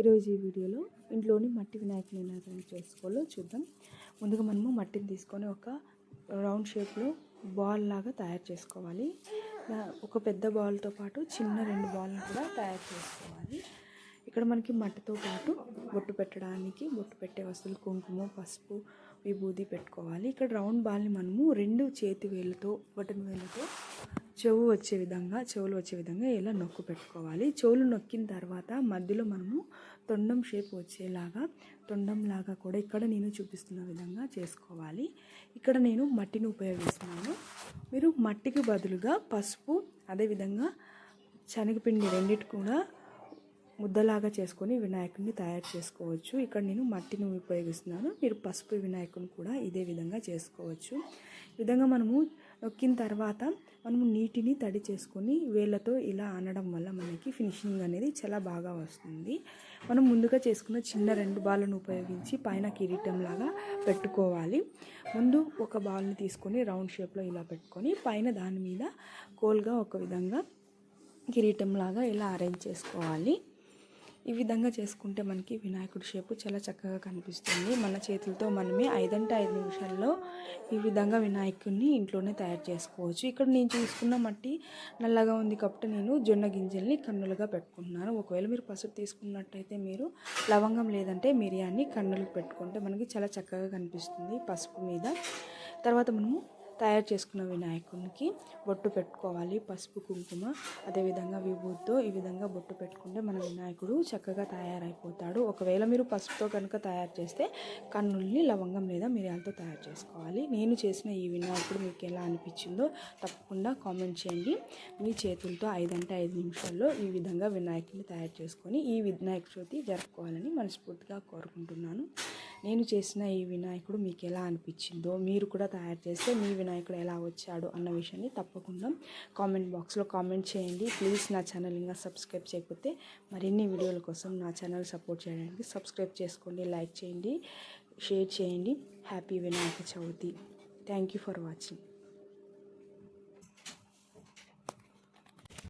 ఈరోజు ఈ వీడియోలో ఇంట్లోని మట్టి వినాయకుని ఎలా తయారు చేసుకోవాలో చూద్దాం. ముందుగా మనము మట్టిని తీసుకొని ఒక రౌండ్ షేప్లో బాల్ లాగా తయారు చేసుకోవాలి. ఒక పెద్ద బాల్తో పాటు చిన్న రెండు బాల్ని కూడా తయారు చేసుకోవాలి. ఇక్కడ మనకి మట్టితో పాటు బొట్టు పెట్టడానికి బొట్టు పెట్టే వస్తువులు కుంకుమ పసుపు విభూది పెట్టుకోవాలి. ఇక్కడ రౌండ్ బాల్ని మనము రెండు చేతి వేళ్ళతో బటన్ వేళ్ళతో చెవు వచ్చే విధంగా చెవులు వచ్చే విధంగా ఇలా నొక్కు పెట్టుకోవాలి. చెవులు నొక్కిన తర్వాత మధ్యలో మనము తొండం షేప్ వచ్చేలాగా తొండం లాగా కూడా ఇక్కడ నేను చూపిస్తున్న విధంగా చేసుకోవాలి. ఇక్కడ నేను మట్టిని ఉపయోగిస్తున్నాను. మీరు మట్టికి బదులుగా పసుపు అదేవిధంగా శనగపిండి రెండిటి కూడా ముద్దలాగా చేసుకొని వినాయకుడిని తయారు చేసుకోవచ్చు. ఇక్కడ నేను మట్టిని ఉపయోగిస్తున్నాను. మీరు పసుపు వినాయకుని కూడా ఇదే విధంగా చేసుకోవచ్చు. ఈ విధంగా మనము నొక్కిన తర్వాత మనము నీటిని తడి చేసుకొని వేళ్ళతో ఇలా అనడం వల్ల మనకి ఫినిషింగ్ అనేది చాలా బాగా వస్తుంది. మనం ముందుగా చేసుకున్న చిన్న రెండు బాలను ఉపయోగించి పైన కిరీటం లాగా పెట్టుకోవాలి. ముందు ఒక బాల్ని తీసుకొని రౌండ్ షేప్లో ఇలా పెట్టుకొని పైన దాని మీద కోల్గా ఒక విధంగా కిరీటం లాగా ఇలా అరేంజ్ చేసుకోవాలి. ఈ విధంగా చేసుకుంటే మనకి వినాయకుడి షేపు చాలా చక్కగా కనిపిస్తుంది. మన చేతులతో మనమే ఐదంటే ఐదు నిమిషాల్లో ఈ విధంగా వినాయకుడిని ఇంట్లోనే తయారు చేసుకోవచ్చు. ఇక్కడ నేను చూసుకున్న మట్టి నల్లగా ఉంది కాబట్టి నేను జొన్న గింజల్ని కన్నులుగా పెట్టుకుంటున్నాను. ఒకవేళ మీరు పసుపు తీసుకున్నట్టయితే మీరు లవంగం లేదంటే మిరియాన్ని కన్నులకు పెట్టుకుంటే మనకి చాలా చక్కగా కనిపిస్తుంది పసుపు మీద. తర్వాత మనము తయారు చేసుకున్న వినాయకునికి బొట్టు పెట్టుకోవాలి పసుపు కుంకుమ అదేవిధంగా విభూతితో ఈ విధంగా బొట్టు పెట్టుకుంటే మన వినాయకుడు చక్కగా తయారైపోతాడు. ఒకవేళ మీరు పసుపుతో కనుక తయారు చేస్తే కన్నుల్ని లవంగం లేదా మిరియాలతో తయారు చేసుకోవాలి. నేను చేసిన ఈ వినాయకుడు మీకు ఎలా అనిపించిందో తప్పకుండా కామెంట్ చేయండి. మీ చేతులతో ఐదంటే ఐదు నిమిషాల్లో ఈ విధంగా వినాయకుడిని తయారు చేసుకొని ఈ వినాయక చవితి జరుపుకోవాలని మనస్ఫూర్తిగా కోరుకుంటున్నాను. నేను చేసిన ఈ వినాయకుడు మీకు ఎలా అనిపించిందో మీరు కూడా తయారు చేస్తే మీ వినాయకుడు ఎలా వచ్చాడు అన్న విషయాన్ని తప్పకుండా కామెంట్ బాక్స్లో కామెంట్ చేయండి. ప్లీజ్ నా ఛానల్ ఇంకా సబ్స్క్రైబ్ చేయకపోతే మరిన్ని వీడియోల కోసం నా ఛానల్ సపోర్ట్ చేయడానికి సబ్స్క్రైబ్ చేసుకోండి లైక్ చేయండి షేర్ చేయండి. Happy Vinayaka Chavithi. Thank you for watching.